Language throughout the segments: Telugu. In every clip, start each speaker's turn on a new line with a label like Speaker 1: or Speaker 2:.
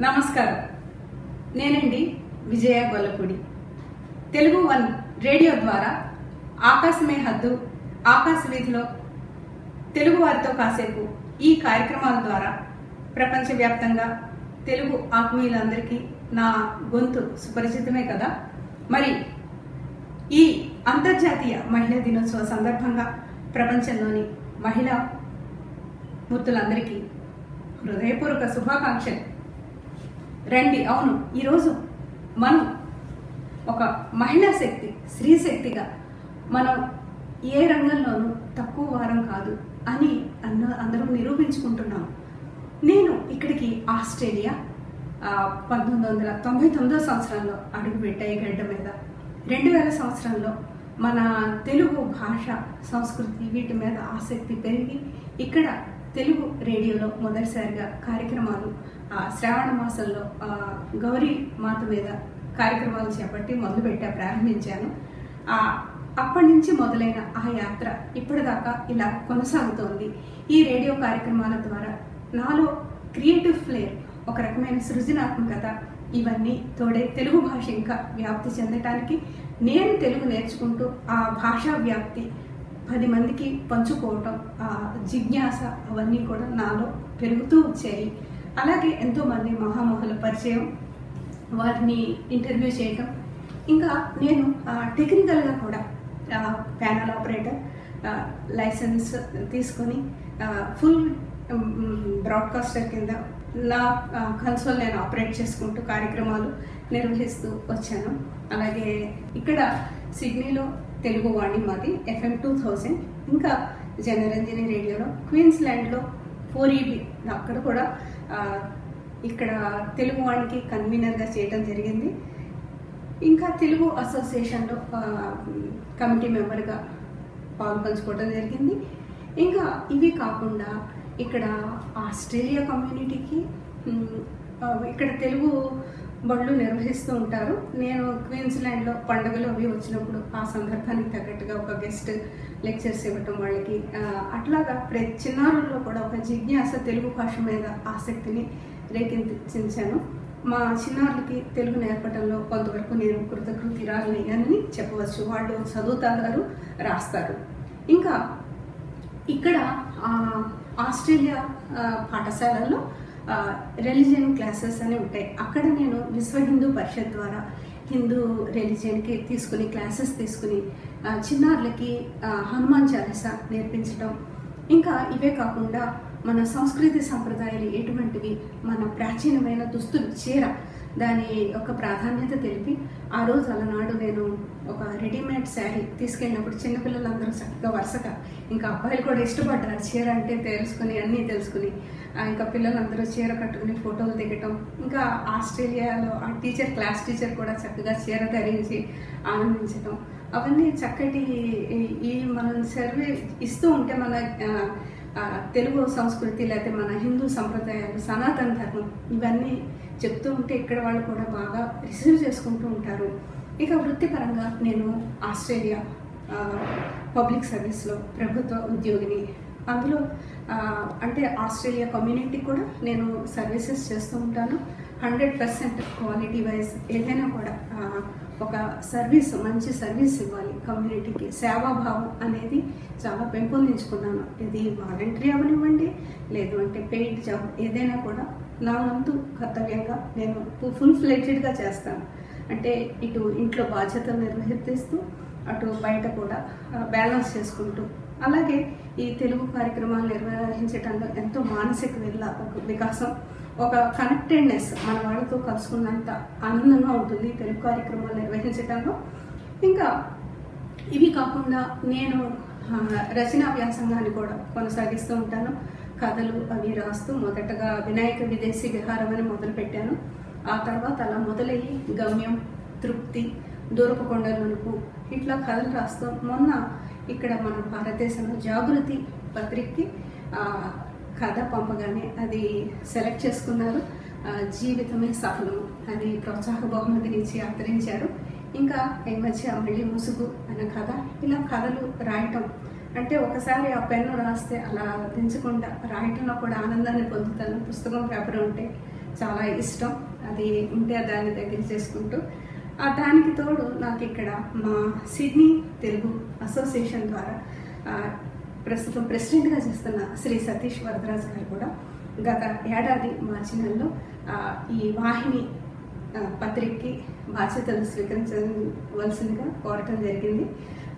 Speaker 1: నమస్కారం. నేనండి విజయ గొల్లపూడి. తెలుగు వన్ రేడియో ద్వారా ఆకాశమే హద్దు ఆకాశ వీధిలో తెలుగు వారితో కాసేపు ఈ కార్యక్రమాల ద్వారా ప్రపంచవ్యాప్తంగా తెలుగు ఆత్మీయులందరికీ నా గొంతు సుపరిచితమే కదా? మరి ఈ అంతర్జాతీయ మహిళా దినోత్సవ సందర్భంగా ప్రపంచంలోని మహిళా మూర్తులందరికీ హృదయపూర్వక శుభాకాంక్షలు. రండి అవును. ఈరోజు మనం ఒక మహిళా శక్తి స్త్రీ శక్తిగా మనం ఏ రంగంలోనూ తక్కువ వారం కాదు అని అన్న అందరూ నిరూపించుకుంటున్నాం. నేను ఇక్కడికి ఆస్ట్రేలియా పంతొమ్మిది వందల తొంభై తొమ్మిదో సంవత్సరంలో అడుగుపెట్టాయి గడ్డ మీద. రెండు వేల సంవత్సరంలో మన తెలుగు భాష సంస్కృతి వీటి మీద ఆసక్తి పెరిగి ఇక్కడ తెలుగు రేడియోలో మొదటిసారిగా కార్యక్రమాలు శ్రావణ మాసంలో గౌరీ మాత మీద కార్యక్రమాలు చేపట్టి మొదలుపెట్టా ప్రారంభించాను. అప్పటి నుంచి మొదలైన ఆ యాత్ర ఇప్పటిదాకా ఇలా కొనసాగుతోంది. ఈ రేడియో కార్యక్రమాల ద్వారా నాలో క్రియేటివ్ ఫ్లేర్ ఒక రకమైన సృజనాత్మకత ఇవన్నీ తోడే తెలుగు భాష ఇంకా వ్యాప్తి చెందటానికి నేను తెలుగు నేర్చుకుంటూ ఆ భాషా వ్యాప్తి పది మందికి పంచుకోవటం ఆ జిజ్ఞాస అవన్నీ కూడా నాలో పెరుగుతూ వచ్చాయి. అలాగే ఎంతోమంది మహామహుల పరిచయం వారిని ఇంటర్వ్యూ చేయటం ఇంకా నేను టెక్నికల్గా కూడా ప్యానల్ ఆపరేటర్ లైసెన్స్ తీసుకొని ఫుల్ బ్రాడ్కాస్టర్ కింద నా కన్సోల్ నేను ఆపరేట్ చేసుకుంటూ కార్యక్రమాలు నిర్వహిస్తూ వచ్చాను. అలాగే ఇక్కడ సిడ్నీలో తెలుగు వాణి మాది ఎఫ్ఎం టూ థౌజండ్ ఇంకా జనరంజని రేడియోలో క్వీన్స్లాండ్లో ఫోర్ ఈబీ అక్కడ కూడా ఇక్కడ తెలుగు వాడికి కన్వీనర్గా చేయడం జరిగింది. ఇంకా తెలుగు అసోసియేషన్లో కమిటీ మెంబర్గా పాల్పంచుకోవటం జరిగింది. ఇంకా ఇవి కాకుండా ఇక్కడ ఆస్ట్రేలియా కమ్యూనిటీకి ఇక్కడ తెలుగు బళ్ళు నిర్వహిస్తూ ఉంటారు. నేను క్వీన్స్లాండ్లో పండుగలు అవి వచ్చినప్పుడు ఆ సందర్భానికి తగ్గట్టుగా ఒక గెస్ట్ లెక్చర్స్ ఇవ్వటం వాళ్ళకి అట్లాగా ప్రతి చిన్నారుల్లో కూడా ఒక జిజ్ఞాస తెలుగు భాష మీద ఆసక్తిని రేకెత్తించాను. మా చిన్నారులకి తెలుగు నేర్పడంలో కొంతవరకు నేను కృతకృతిరాలయ్యానని చెప్పవచ్చు. వాళ్ళు చదువుతారు రాస్తారు. ఇంకా ఇక్కడ ఆస్ట్రేలియా పాఠశాలల్లో రెలిజియన్ క్లాసెస్ అని ఉంటాయి. అక్కడ నేను విశ్వ హిందూ పరిషత్ ద్వారా హిందూ రిలీజియన్కి తీసుకుని క్లాసెస్ తీసుకుని చిన్నారులకి హనుమాన్ చాలీస నేర్పించడం ఇంకా ఇవే కాకుండా మన సంస్కృతి సంప్రదాయాలు ఎటువంటివి? మన ప్రాచీనమైన దుస్తులు చీర. దాని యొక్క ప్రాధాన్యత తెలిపి ఆ రోజు అలనాడు నేను ఒక రెడీమేడ్ శారీ తీసుకెళ్ళినప్పుడు చిన్నపిల్లలందరూ చక్కగా వరుసగా ఇంకా అబ్బాయిలు కూడా ఇష్టపడ్డారు. చీర అంటే తెలుసుకుని అన్నీ తెలుసుకుని. ఇంకా పిల్లలందరూ చీర కట్టుకుని ఫోటోలు దిగటం. ఇంకా ఆస్ట్రేలియాలో ఆ టీచర్ క్లాస్ టీచర్ కూడా చక్కగా చీర ధరించి ఆనందించటం. అవన్నీ చక్కటి ఈ- మనం సర్వే ఇస్తూ ఉంటే మన తెలుగు సంస్కృతి లేకపోతే మన హిందూ సంప్రదాయాలు సనాతన ధర్మం ఇవన్నీ చెప్తూ ఉంటే ఇక్కడ వాళ్ళు కూడా బాగా రిసీవ్ చేసుకుంటూ ఉంటారు. ఇక వృత్తిపరంగా నేను ఆస్ట్రేలియా పబ్లిక్ సర్వీస్లో ప్రభుత్వ ఉద్యోగిని. అందులో అంటే ఆస్ట్రేలియా కమ్యూనిటీ కూడా నేను సర్వీసెస్ చేస్తూ ఉంటాను. హండ్రెడ్ పర్సెంట్ క్వాలిటీ వైజ్ ఏదైనా కూడా ఒక సర్వీస్ మంచి సర్వీస్ ఇవ్వాలి కమ్యూనిటీకి. సేవాభావం అనేది చాలా పెంపొందించుకున్నాను. ఇది వాలంటరీ అవనివ్వండి లేదు అంటే పెయిడ్ జాబ్ ఏదైనా కూడా నా వంతు కర్తవ్యంగా నేను ఫుల్ ఫ్లెడ్జెడ్గా చేస్తాను. అంటే ఇటు ఇంట్లో బాధ్యతలు నిర్వర్తిస్తూ అటు బయట కూడా బ్యాలెన్స్ చేసుకుంటూ. అలాగే ఈ తెలుగు కార్యక్రమాలు నిర్వహించడంలో ఎంతో మానసిక వెళ్ళ ఒక వికాసం ఒక కనెక్టెడ్నెస్ మన వాళ్ళతో కలుసుకున్నంత ఆనందంగా ఉంటుంది తెలుగు కార్యక్రమాలు నిర్వహించడంలో ఇంకా ఇవి కాకుండా నేను రచనా వ్యాసంగాన్ని కూడా కొనసాగిస్తూ ఉంటాను. కథలు అవి రాస్తూ మొదటగా వినాయక విదేశీ విహారం అని మొదలుపెట్టాను. ఆ తర్వాత అలా మొదలయ్యి గమ్యం తృప్తి దూరపకొండ కొండలకు ఇట్లా కథలు రాస్తూ మొన్న ఇక్కడ మన భారతదేశంలో జాగృతి పత్రికకి కథ పంపగానే అది సెలెక్ట్ చేసుకున్నారు. జీవితమే సఫలం అది ప్రోత్సాహ బహుమతిని ఇచ్చి ఆదరించారు. ఇంకా ఈ మధ్య మళ్ళీ ముసుగు అనే కథ ఇలా కథలు రాయటం అంటే ఒకసారి ఆ పెన్ను రాస్తే అలా దించకుండా రాయటంలో కూడా ఆనందాన్ని పొందుతాను. పుస్తకం పేపర్ ఉంటే చాలా ఇష్టం. అది ఉంటే దాన్ని దగ్గర చేసుకుంటూ. ఆ దానికి తోడు నాకు ఇక్కడ మా సిడ్నీ తెలుగు అసోసియేషన్ ద్వారా ప్రస్తుతం ప్రెసిడెంట్గా చేస్తున్న శ్రీ సతీష్ వరదరాజు గారు కూడా గత ఏడాది మార్చి నెలలో ఈ వాహిని పత్రికకి బాధ్యతలు స్వీకరించవలసిందిగా కోరటం జరిగింది.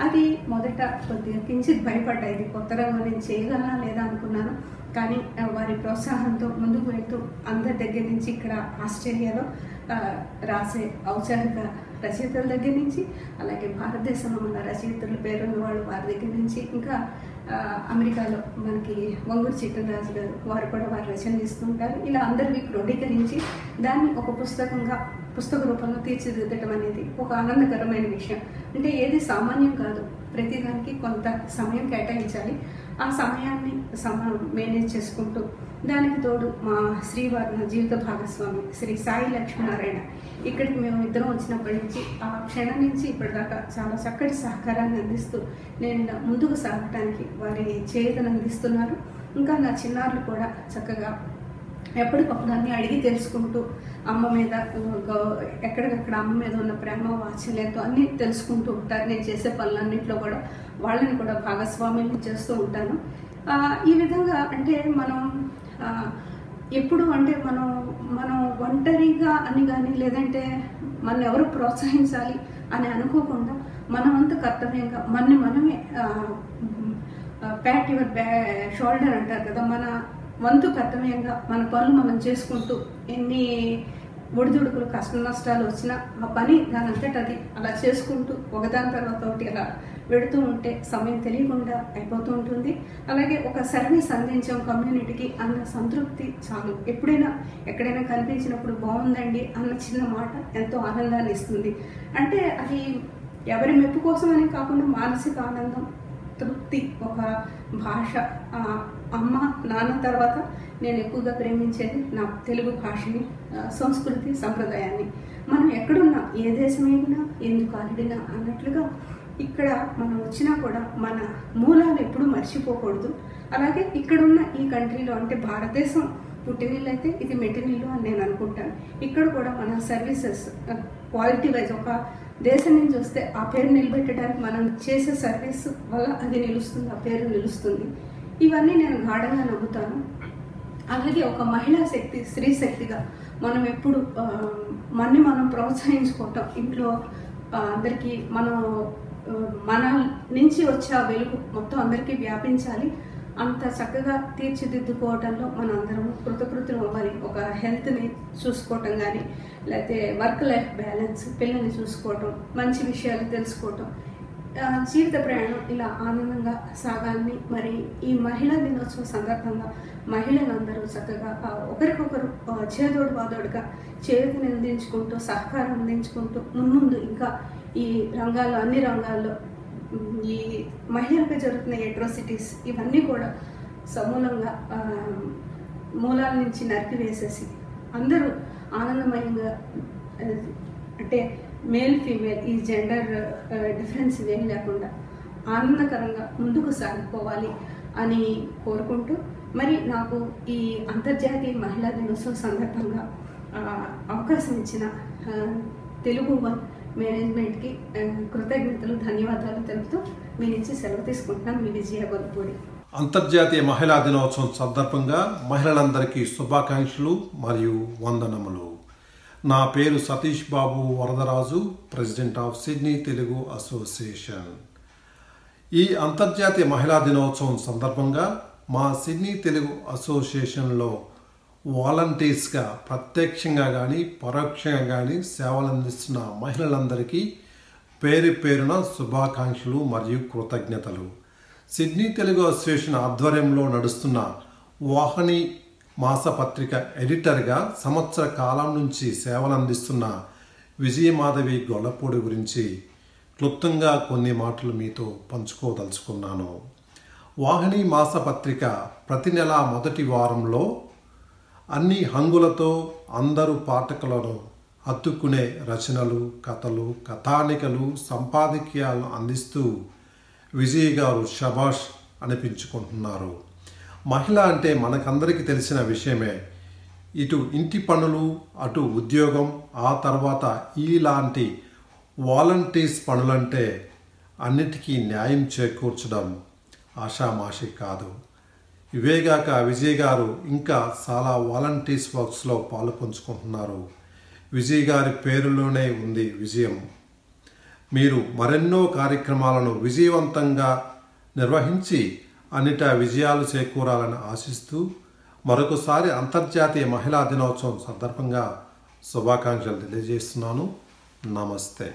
Speaker 1: అది మొదట కొద్దిగా కించిత్ భయపడ్డా ఇది కొత్త రంగం నేను చేయగలనా లేదా అనుకున్నాను. కానీ వారి ప్రోత్సాహంతో ముందుకు వెళ్తూ అందరి దగ్గర నుంచి ఇక్కడ ఆస్ట్రేలియాలో రాసే ఔచారిక రచయితల దగ్గర నుంచి అలాగే భారతదేశంలో మన రచయితల పేరున్న వాళ్ళు వారి దగ్గర నుంచి ఇంకా అమెరికాలో మనకి వంగూరు చిట్టరాజు గారు వారు కూడా వారు రచనలు ఇస్తుంటారు ఇలా అందరినీ క్రోడీకరించి దాన్ని ఒక పుస్తకంగా పుస్తక రూపంలో తీర్చిదిద్దటం అనేది ఒక ఆనందకరమైన విషయం. అంటే ఏది సామాన్యం కాదు. ప్రతిదానికి కొంత సమయం కేటాయించాలి. ఆ సమయాన్ని సమ మేనేజ్ చేసుకుంటూ దానికి తోడు మా శ్రీవారి నా జీవిత భాగస్వామి శ్రీ సాయి లక్ష్మీనారాయణ ఇక్కడికి మేము ఇద్దరం వచ్చినప్పటి నుంచి ఆ క్షణం నుంచి ఇప్పటిదాకా చాలా చక్కటి సహకారాన్ని అందిస్తూ నేను ముందుకు సాగటానికి వారి చేతను అందిస్తున్నారు ఇంకా నా చిన్నారులు కూడా చక్కగా ఎప్పటికప్పుడు అన్ని అడిగి తెలుసుకుంటూ అమ్మ మీద ఎక్కడికక్కడ అమ్మ మీద ఉన్న ప్రేమ వాత్సల్యంతో అన్నీ తెలుసుకుంటూ ఉంటారు. నేను చేసే పనులన్నింటిలో కూడా వాళ్ళని కూడా భాగస్వామ్యం చేస్తూ ఉంటాను. ఈ విధంగా అంటే మనం ఎప్పుడు అంటే మనం మనం ఒంటరిగా అని కానీ లేదంటే మనం ఎవరు ప్రోత్సహించాలి అని అనుకోకుండా మనమంత కర్తవ్యంగా మనని మనమే ప్యాట్ యువర్ బ్యా షోల్డర్ అంటారు కదా మన వంతు కర్తవ్యంగా మన పనులు మనం చేసుకుంటూ ఎన్ని ఒడిదుడుకులు కష్ట నష్టాలు వచ్చినా ఆ పని దాని అది అలా చేసుకుంటూ ఒకదాని తర్వాత ఒకటి అలా వెడుతూ ఉంటే సమయం తెలియకుండా అయిపోతూ ఉంటుంది. అలాగే ఒక సర్వీస్ అందించాం కమ్యూనిటీకి అన్న సంతృప్తి చాలు. ఎప్పుడైనా ఎక్కడైనా కనిపించినప్పుడు బాగుందండి అన్న చిన్న మాట ఎంతో ఆనందాన్ని ఇస్తుంది. అంటే అది ఎవరి మెప్పు అని కాకుండా మానసిక ఆనందం తృప్తి ఒక భాష. అమ్మ నాన్న తర్వాత నేను ఎక్కువగా ప్రేమించేది నా తెలుగు భాషని సంస్కృతి సంప్రదాయాన్ని. మనం ఎక్కడున్నా ఏ దేశం ఎందుకు అడిగినా అన్నట్లుగా ఇక్కడ మనం వచ్చినా కూడా మన మూలాలు ఎప్పుడూ మర్చిపోకూడదు. అలాగే ఇక్కడున్న ఈ కంట్రీలో అంటే భారతదేశం పుట్టినీళ్ళు అయితే ఇది మెట్టినిల్లు అని నేను అనుకుంటాను. ఇక్కడ కూడా మన సర్వీసెస్ క్వాలిటీ వైజ్ ఒక దేశం నుంచి వస్తే ఆ పేరు నిలబెట్టడానికి మనం చేసే సర్వీస్ వల్ల అది నిలుస్తుంది ఆ పేరు నిలుస్తుంది. ఇవన్నీ నేను గాఢంగా నమ్ముతాను. అలాగే ఒక మహిళా శక్తి స్త్రీ శక్తిగా మనం ఎప్పుడు ఆ, మనని మనం ప్రోత్సహించుకోవటం ఇంట్లో అందరికీ మనం మన నుంచి వచ్చే ఆ వెలుగు మొత్తం అందరికీ వ్యాపించాలి. అంత చక్కగా తీర్చిదిద్దుకోవటంలో మనం అందరం కృతకృతులు అవ్వాలి. ఒక హెల్త్ని చూసుకోవటం కానీ లేకపోతే వర్క్ లైఫ్ బ్యాలెన్స్ పిల్లల్ని చూసుకోవటం మంచి విషయాలు తెలుసుకోవటం జీవిత ప్రయాణం ఇలా ఆనందంగా సాగాలని మరి ఈ మహిళా దినోత్సవం సందర్భంగా మహిళలందరూ చక్కగా ఒకరికొకరు చేదోడు వాదోడుగా చేతిని అందించుకుంటూ సహకారం అందించుకుంటూ మున్ముందు ఇంకా ఈ రంగాల్లో అన్ని రంగాల్లో ఈ మహిళలపై జరుగుతున్న ఎట్రోసిటీస్ ఇవన్నీ కూడా సమూలంగా మూలాల నుంచి నరికివేసేసి అందరూ ఆనందమయంగా అంటే మేల్ ఫీమేల్ ఈ జెండర్ డిఫరెన్స్ ఏం లేకుండా ఆనందకరంగా ముందుకు సాగిపోవాలి అని కోరుకుంటూ మరి నాకు ఈ అంతర్జాతీయ మహిళా దినోత్సవం సందర్భంగా అవకాశం ఇచ్చిన తెలుగు వన్ మేనేజ్మెంట్కి కృతజ్ఞతలు ధన్యవాదాలు తెలుపుతూ మీ నుంచి సెలవు తీసుకుంటున్నాను మీ విజయ గొల్లపూడి
Speaker 2: అంతర్జాతీయ మహిళా దినోత్సవం సందర్భంగా మహిళలందరికీ శుభాకాంక్షలు మరియు వందనములు. నా పేరు Satish Babu Varadaraju president of Sydney Telugu association. ఈ అంతర్జాతీయ మహిళా దినోత్సవం సందర్భంగా మా సిడ్నీ తెలుగు అసోసియేషన్లో వాలంటీర్స్గా ప్రత్యక్షంగా కానీ పరోక్షంగా కానీ సేవలు అందిస్తున్న మహిళలందరికీ పేరు పేరున శుభాకాంక్షలు మరియు కృతజ్ఞతలు. సిడ్నీ తెలుగు అసోసియేషన్ ఆధ్వర్యంలో నడుస్తున్న వాహని మాసపత్రిక ఎడిటర్గా సంవత్సర కాలం నుంచి సేవలు అందిస్తున్న విజయమాధవి గొల్లపూడి గురించి క్లుప్తంగా కొన్ని మాటలు మీతో పంచుకోదలుచుకున్నాను. వాహిని మాసపత్రిక ప్రతి నెల మొదటి వారంలో అన్ని హంగులతో అందరు పాఠకులను హత్తుకునే రచనలు కథలు కథానికలు సంపాదకీయాలను అందిస్తూ విజయ్ గారు షబాష్ అనిపించుకుంటున్నారు. మహిళ అంటే మనకందరికీ తెలిసిన విషయమే. ఇటు ఇంటి పనులు అటు ఉద్యోగం ఆ తర్వాత ఇలాంటి వాలంటీర్స్ పనులంటే అన్నిటికీ న్యాయం చేకూర్చడం ఆషామాషి కాదు. ఇవేగాక విజయ్ గారు ఇంకా చాలా వాలంటీర్స్ వర్క్స్లో పాలు పంచుకుంటున్నారు. విజయ్ గారి పేరులోనే ఉంది విజయం. మీరు మరెన్నో కార్యక్రమాలను విజయవంతంగా నిర్వహించి అన్నిటా విజయాలు చేకూరాలని ఆశిస్తూ మరొకసారి అంతర్జాతీయ మహిళా దినోత్సవం సందర్భంగా శుభాకాంక్షలు తెలియజేస్తున్నాను. నమస్తే.